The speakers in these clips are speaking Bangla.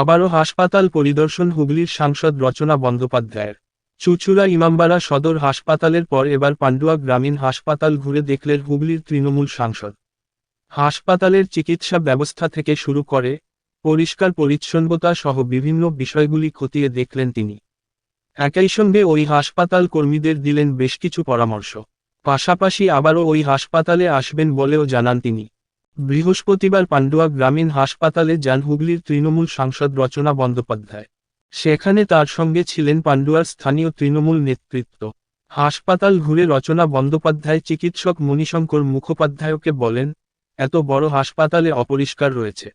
আবারও হাসপাতাল পরিদর্শন হুগলির সাংসদ রচনা বন্দ্যোপাধ্যায়ের। চুচুড়া ইমামবাড়া সদর হাসপাতালের পর এবার পান্ডুয়া গ্রামীণ হাসপাতাল ঘুরে দেখলেন হুগলির তৃণমূল সাংসদ। হাসপাতালের চিকিৎসা ব্যবস্থা থেকে শুরু করে পরিষ্কার পরিচ্ছন্নতা সহ বিভিন্ন বিষয়গুলি খতিয়ে দেখলেন তিনি। একই সঙ্গে ওই হাসপাতাল কর্মীদের দিলেন বেশ কিছু পরামর্শ। পাশাপাশি আবারও ওই হাসপাতালে আসবেন বলেও জানান তিনি। বৃহস্পতিবার পান্ডুয়া গ্রামীণ হাসপাতালে যান হুগলির তৃণমূল সাংসদ রচনা বন্দ্যোপাধ্যায়। সেখানে তার সঙ্গে ছিলেন পান্ডুয়ার স্থানীয় তৃণমূল নেতৃত্ব। হাসপাতাল ঘুরে রচনা বন্দ্যোপাধ্যায় চিকিৎসক মণিশঙ্কর মুখোপাধ্যায়কে বলেন, এত বড় হাসপাতালে অপরিষ্কার রয়েছে।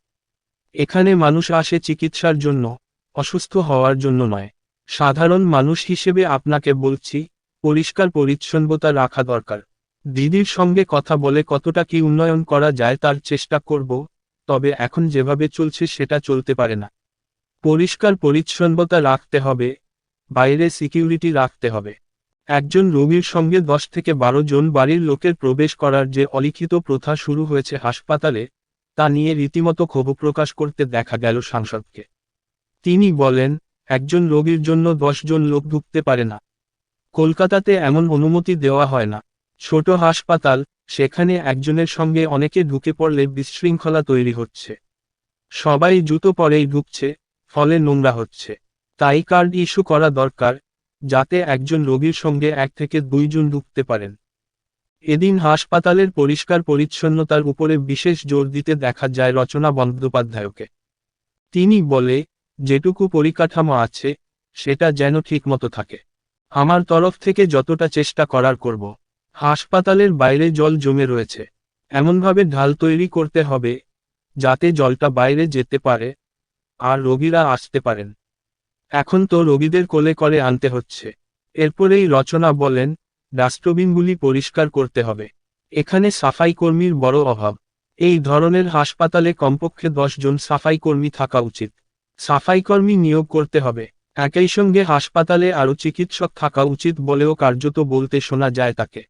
এখানে মানুষ আসে চিকিৎসার জন্য, অসুস্থ হওয়ার জন্য নয়। সাধারণ মানুষ হিসেবে আপনাকে বলছি, পরিষ্কার পরিচ্ছন্নতা রাখা দরকার। দিদির সঙ্গে কথা বলে কতটা কি উন্নয়ন করা যায় তার চেষ্টা করব, তবে এখন যেভাবে চলছে সেটা চলতে পারে না। পরিষ্কার পরিচ্ছন্নতা রাখতে হবে, বাইরে সিকিউরিটি রাখতে হবে। একজন রোগীর সঙ্গে দশ থেকে বারো জন বাড়ির লোকের প্রবেশ করার যে অলিখিত প্রথা শুরু হয়েছে হাসপাতালে, তা নিয়ে রীতিমতো ক্ষোভ প্রকাশ করতে দেখা গেল সাংসদকে। তিনি বলেন, একজন রোগীর জন্য জন লোক ঢুকতে পারে না। কলকাতাতে এমন অনুমতি দেওয়া হয় না। ছোট হাসপাতাল, সেখানে একজনের সঙ্গে অনেকে ঢুকে পড়লে বিশৃঙ্খলা তৈরি হচ্ছে। সবাই জুতো পরেই ঢুকছে, ফলে নোংরা হচ্ছে। তাই কার্ড ইস্যু করা দরকার, যাতে একজন রোগীর সঙ্গে এক থেকে দুইজন ঢুকতে পারেন। এদিন হাসপাতালের পরিষ্কার পরিচ্ছন্নতার উপরে বিশেষ জোর দিতে দেখা যায় রচনা বন্দ্যোপাধ্যায়কে। তিনি বলে, যেটুকু পরিকাঠামো আছে, সেটা যেন ঠিকমতো থাকে। আমার তরফ থেকে যতটা চেষ্টা করার করব। হাসপাতালের বাইরে জল জমে রয়েছে। এমনভাবে ঢাল তৈরি করতে হবে, যাতে জলটা বাইরে যেতে পারে আর রোগীরা আসতে পারেন। এখন তো রোগীদের কোলে করে আনতে হচ্ছে। এরপরেই রচনা বলেন, ডাস্টবিনগুলি পরিষ্কার করতে হবে। এখানে সাফাই কর্মীর বড় অভাব। এই ধরনের হাসপাতালে কমপক্ষে জন সাফাই কর্মী থাকা উচিত। সাফাই কর্মী নিয়োগ করতে হবে। একই সঙ্গে হাসপাতালে আরও চিকিৎসক থাকা উচিত বলেও কার্যত বলতে শোনা যায় তাকে।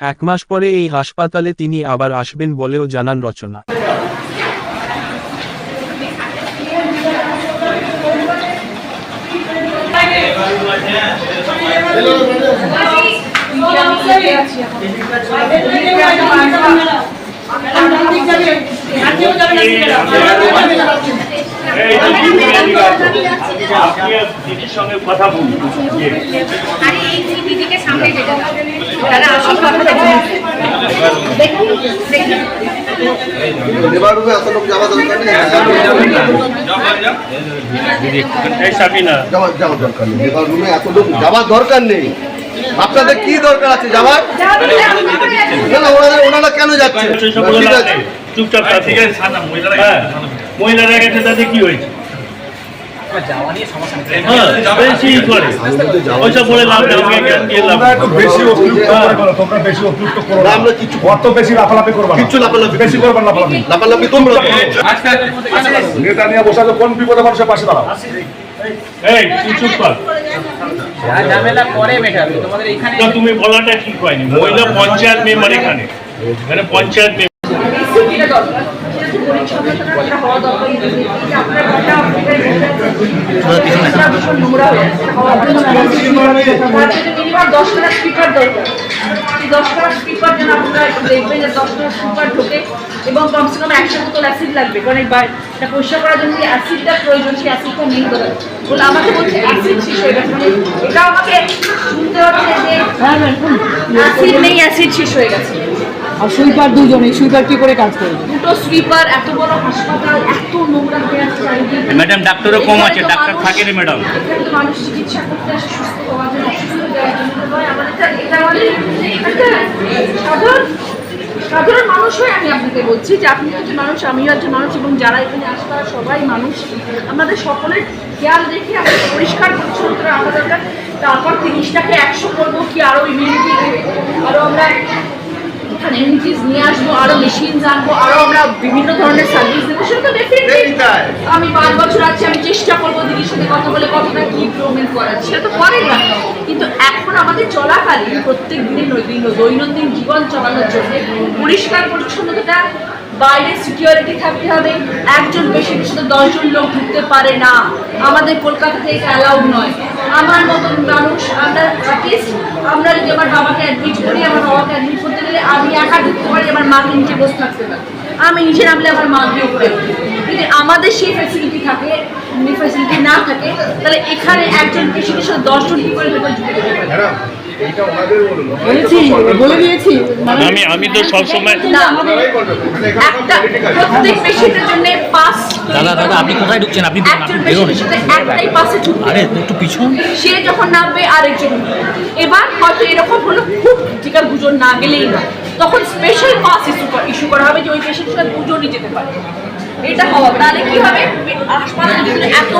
এক মাস পরে এই হাসপাতালে তিনি আবার আসবেন বলেও জানান রচনা। যাওয়ার যাওয়ার দরকার নেই। এত লোক যাওয়ার দরকার নেই। আপনাদের কি দরকার আছে যাওয়ার? না ওনারা ওনারা কেন যাচ্ছে নেই। চুপচাপ। হ্যাঁ, মহিলারা গেছে তাতে কি হয়েছে? হ্যাঁ, বেশি করে। ওইসব লাভ নেই আমাকে জ্ঞান দিয়ে লাভ তোমরা নেই। একটু বেশি অতিরিক্ত করে বলো, তোমরা বেশি অতিরিক্ত করো না, না। আমরা কিছু অত বেশি লাফালাফি করবা কিচ্ছু লাফালাফি বেশি করবা। না লাফালাফি। লাফালাফি তোমরা করো। নেতা নিয়ে বসে কোন বিপদে মানুষের পাশে দাঁড়াও। তুমি বলাটা ঠিক হয়নি। মহিলা পঞ্চায়েত মেম্বার এখানে। এখানে পঞ্চায়েত মেম্বার মিনিমাম দশটা স্পিকার দরকার এই দশটা স্পিকার যেন আপনারা দেখবেন যে দশটা স্পিকার ঢোকে এবং কমসে কম একশো বোতল অ্যাসিড লাগবে কারণ এই পরিষ্কার করার জন্য অ্যাসিডটা প্রয়োজন সেই অ্যাসিডটা নেই দরকার বলে আমাকে বলছে অ্যাসিড শেষ হয়ে মানে এটা আমাকে শুনতে হচ্ছে যে অ্যাসিড নেই অ্যাসিড শেষ হয়ে গেছে আর সুইপার দুজনে সুইপার কি করে কাজ করবে দুটো সুইপার এত বড় হাসপাতাল এত নোংরা হয়ে আছে চারিদিকে। ম্যাডাম ডাক্তারও কম আছে ডাক্তার থাকে রে ম্যাডাম। মানুষ চিকিৎসা করতে আসে সুস্থ অসুস্থ হয়ে আমাদের এটা- এটা আমাদের একটা সাধারণ সাধারণ মানুষ হয়ে আমি আপনাকে বলছি যে আপনি একজন মানুষ আমিও একজন মানুষ এবং যারা এখানে আসে তারা সবাই মানুষ। আমাদের সকলের খেয়াল রেখে আমাদের পরিষ্কার পরিচ্ছন্নতা রাখা দরকার তারপর তিরিশটাকে একশো করব কি আরও ইমিউনিটি আরও আমরা নিয়ে আসব আরও মেশিন আনব আরও আমরা বিভিন্ন ধরনের সার্ভিস দেবো। সেটা ডেফিনেটলি আমি পাঁচ বছর আছি আমি চেষ্টা করব দিদির সাথে কথা বলে কতটা কি ইমপ্রুভমেন্ট সেটা তো করে না কিন্তু এখন আমাদের চলাকালীন প্রত্যেক দিনের দৈনন্দিন জীবন চালানোর জন্য পরিষ্কার পরিচ্ছন্নতাটা বাইরে সিকিউরিটি থাকতে হবে একজন পেশেন্টের সাথে দশজন লোক ঢুকতে পারে না আমাদের কলকাতা থেকে অ্যালাউড নয় আমার মতন মানুষ আমরা অ্যাটলিস্ট আমরা যদি আমার বাবাকে অ্যাডমিট করি আমার বাবাকে অ্যাডমিট করতে গেলে আমি একা ঢুকতে পারি আমার মাকে নিচে বসে থাকতে পারি আমি নিচে নামলে আমার মাকে উপরে যদি আমাদের সেই ফ্যাসিলিটি থাকে ফ্যাসিলিটি না থাকে তাহলে এখানে একজন পেশেন্টের সাথে দশজন কি করে ঢুকে পারে বলেছি বলে দিয়েছি। মানে আমি আমি তো সবসময় না একটা প্রত্যেক পেশেন্টের জন্য পাস দাদা দাদা আপনি কোথায় ঢুকছেন? আপনি বেরোন, আরে একটু পিছন। সে যখন নামবে আরেকজন। এবার হয়তো এরকম হলো খুব টিকার গুজন না গেলেই না তখন স্পেশাল পাস ইস্যু ইস্যু করা হবে যে ওই পেশেন্টের সাথে দুজনই যেতে পারে। এটা হবে। তাহলে কি হবে? হাসপাতালে এত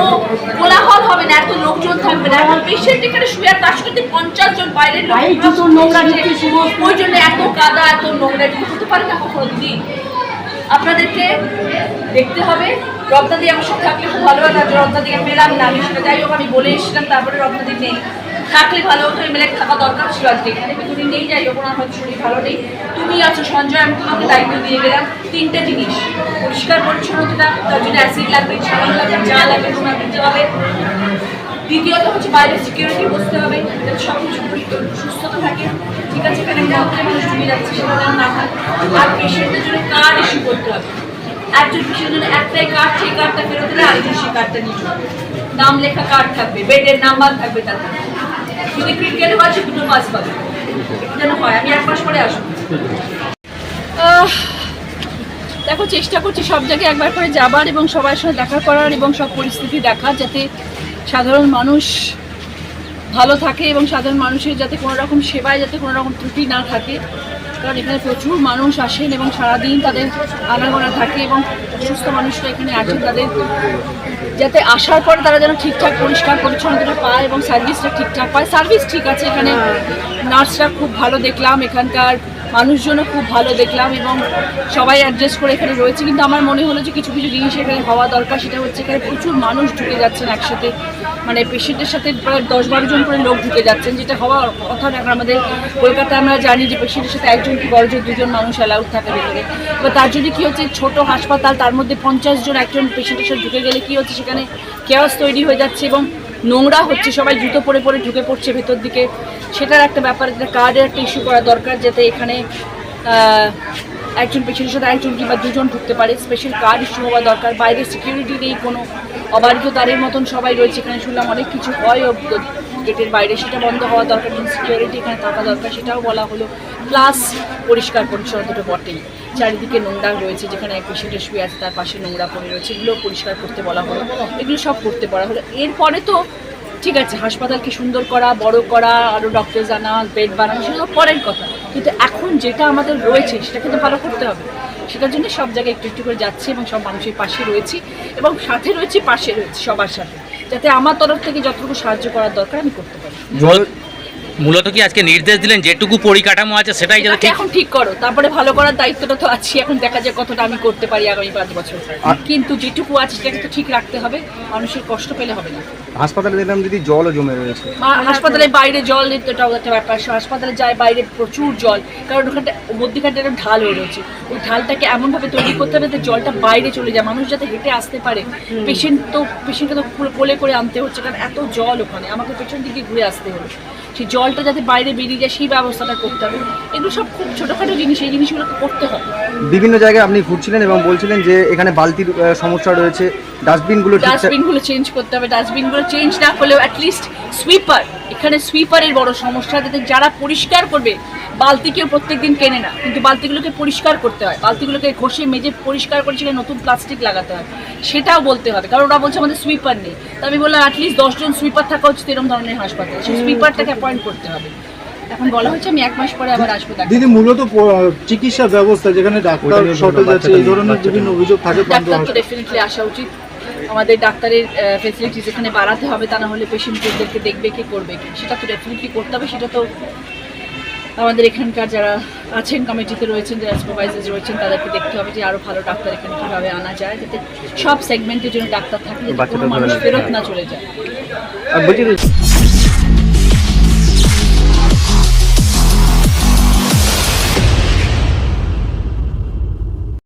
কোলাহল হবে না এত লোকজন থাকবে না। এখন পেশেন্ট এখানে শুয়ে তার সাথে পঞ্চাশ জন বাইরের লোক। ওই জন্য এত কাদা এত নোংরা। হতে পারে না কখনো? দিদি আপনাদেরকে দেখতে হবে। রত্নাদি আমার সাথে থাকলে খুব ভালো হয় না রত্নাদিকে পেলাম না। আমি সেটা যাই হোক, আমি বলে এসেছিলাম, তারপরে রত্নাদি নেই। থাকলে ভালো হতো এমএলএ থাকা দরকার ছিল আজকে এখানে। উনি নেই যাই হোক, ওনার হয়তো শরীর ভালো নেই। তুমি আছো সঞ্জয়, আমি তোমাকে দায়িত্ব দিয়ে গেলাম। তিনটে জিনিস। পরিষ্কার পরিচ্ছন্নতা তার জন্য অ্যাসিড লাগবে, সাবান লাগবে, যা লাগবে তোমার দিতে হবে। দ্বিতীয়ত হচ্ছে বাইরে সিকিউরিটি বসতে হবে, যাতে সব কিছু সুস্থতা থাকে। ঠিক আছে, এখানে মানুষ ঢুকে যাচ্ছে সেটা না হয়। আর পেশেন্টের জন্য কার্ড ইস্যু করতে হবে। একজন জন্য একটাই কার্ড সেই কার্ডটা ফেরত দিলে আরেকজন সেই কার্ডটা নিয়ে নাম লেখা কার্ড থাকবে বেডের নাম্বার থাকবে তাতে যদি ক্রিকেটে আছে দুটো পাস পাবে। যেন হয়, আমি এক মাস পরে আসব। দেখো, চেষ্টা করছি সব জায়গায় একবার করে যাবার এবং সবার সঙ্গে দেখা করার এবং সব পরিস্থিতি দেখার যাতে সাধারণ মানুষ ভালো থাকে এবং সাধারণ মানুষের যাতে কোনো রকম সেবায় যাতে কোনো রকম ত্রুটি না থাকে। কারণ এখানে প্রচুর মানুষ আসেন এবং সারাদিন তাদের আনাগোনা থাকে এবং অসুস্থ মানুষরা এখানে আসেন তাদের যাতে আসার পরে তারা যেন ঠিকঠাক পরিষ্কার পরিচ্ছন্নতা পায় এবং সার্ভিসটা ঠিকঠাক পায়। সার্ভিস ঠিক আছে এখানে। নার্সরা খুব ভালো দেখলাম। এখানকার মানুষজনও খুব ভালো দেখলাম এবং সবাই অ্যাডজাস্ট করে এখানে রয়েছে। কিন্তু আমার মনে হলো যে কিছু কিছু জিনিস এখানে হওয়া দরকার, সেটা হচ্ছে এখানে প্রচুর মানুষ ঢুকে যাচ্ছেন একসাথে। মানে পেশেন্টের সাথে প্রায় দশ জন করে লোক ঢুকে যাচ্ছেন, যেটা হওয়ার কথা না। আমাদের কলকাতায় আমরা জানি যে পেশেন্টের সাথে একজন কি বড় জন, দুজন মানুষ অ্যালাউড থাকে ভেতরে। এবার তার জন্য কী হচ্ছে, ছোট হাসপাতাল, তার মধ্যে পঞ্চাশ জন একজন পেশেন্টের সাথে ঢুকে গেলে কী হচ্ছে, সেখানে কেয়াস তৈরি হয়ে যাচ্ছে এবং নোংরা হচ্ছে, সবাই জুতো পরে পরে ঢুকে পড়ছে ভেতর দিকে। সেটার একটা ব্যাপার, যেটা কার্ডের একটা ইস্যু করা দরকার, যাতে এখানে একজন পেশেন্টের সাথে একজন কিংবা দুজন ঢুকতে পারে। স্পেশাল কার্ড ইস্যু হওয়া দরকার। বাইরে সিকিউরিটি নেই, কোনো অবাধ্য তারের মতন সবাই রয়েছে। এখানে শুনলাম অনেক কিছু হয় গেটের বাইরে সেটা বন্ধ হওয়া দরকার কিন্তু সিকিউরিটি এখানে থাকা দরকার, সেটাও বলা হলো। প্লাস পরিষ্কার পরিচ্ছন্নতা বটেই। চারিদিকে নোংরা রয়েছে, যেখানে এক পেশেন্টের শুয়ে আছে, তার পাশে নোংরা পড়ে রয়েছে এগুলো পরিষ্কার করতে বলা হলো। এগুলো সব করতে বলা হলো। এরপরে তো, ঠিক আছে, হাসপাতালকে সুন্দর করা, বড় করা আরও ডক্টর জানা বেড বানানো, সেগুলো পরের কথা। কিন্তু এখন যেটা আমাদের রয়েছে, সেটা কিন্তু ভালো করতে হবে। সেটার জন্য সব জায়গায় একটু একটু করে যাচ্ছি এবং সব মানুষের পাশে রয়েছি এবং সাথে রয়েছি, পাশে রয়েছি, সবার সাথে। যাতে আমার তরফ থেকে যতটুকু সাহায্য করার দরকার আমি করতে পারি। মূলত কি আজকে নির্দেশ দিলেন যেটুকু পরিকাঠামো আছে সেটাই যাতে ঠিক এখন ঠিক করো। তারপরে ভালো করার দায়িত্বটা তো আছে এখন দেখা যায় কতটা আমি করতে পারি আগামী পাঁচ বছর। কিন্তু যেটুকু আছে সেটাকে তো ঠিক রাখতে হবে মানুষের কষ্ট পেলে হবে না। হাসপাতালে দেখলাম যদি জলও জমে রয়েছে। হাসপাতালের বাইরে জল এটাও একটা ব্যাপার। হাসপাতালে যায় বাইরে প্রচুর জল কারণ ওখানটা মধ্যখানটা একটা ঢাল হয়ে রয়েছে। ওই ঢালটাকে এমনভাবে তৈরি করতে হবে যাতে জলটা বাইরে চলে যায়। মানুষ যাতে হেঁটে আসতে পারে। পেশেন্ট তো পেশেন্টকে তো কোলে করে আনতে হচ্ছে কারণ এত জল ওখানে। আমাকে পেছন দিকে ঘুরে আসতে হলো। সেই জলটা যাতে বাইরে বেরিয়ে যায় সেই ব্যবস্থাটা করতে হবে। এগুলো সব খুব ছোটোখাটো জিনিস এই জিনিসগুলোকে করতে হবে। বিভিন্ন জায়গায় আপনি ঘুরছিলেন এবং বলছিলেন যে এখানে বালতির সমস্যা রয়েছে। ডাস্টবিনগুলো ডাস্টবিনগুলো চেঞ্জ করতে হবে। ডাস্টবিনগুলো চেঞ্জ না করলেও অ্যাটলিস্ট সুইপার এখানে সুইপারের বড় সমস্যা যাতে যারা পরিষ্কার করবে বালতি কেউ প্রত্যেকদিন কেনে না। কিন্তু বালতিগুলোকে পরিষ্কার করতে হয়। বালতিগুলোকে ঘষে মেজে পরিষ্কার করে সেখানে নতুন প্লাস্টিক লাগাতে হয়। সেটাও বলতে হবে কারণ ওরা বলছে আমাদের সুইপার নেই। তো আমি বললাম অ্যাটলিস্ট দশজন সুইপার থাকা উচিত এরকম ধরনের হাসপাতালে। সেই সুইপারটাকে অ্যাপয়েন্ট করতে হবে। এখন বলা হচ্ছে আমি এক মাস পরে আবার আসব দিদি মূলত চিকিৎসা ব্যবস্থা যেখানে ডাক্তার শর্টেজ আছে এই ধরনের বিভিন্ন অভিযোগ থাকে পান্ডুয়া ডাক্তার তো ডেফিনেটলি আসা উচিত। আমাদের ডাক্তারের ফেসিলিটিস এখানে বাড়াতে হবে তা না হলে পেশেন্টদেরকে দেখবে কি করবে কি। সেটা তো ডেফিনেটলি করতে হবে সেটা তো আমাদের এখানকার যারা আছেন কমিটিতে রয়েছেন যারা সুপারভাইজার রয়েছেন তাদেরকে দেখতে হবে যে আরও ভালো ডাক্তার এখানে কীভাবে আনা যায় যাতে সব সেগমেন্টের জন্য ডাক্তার থাকে যাতে কোনো মানুষ ফেরত না চলে যায়।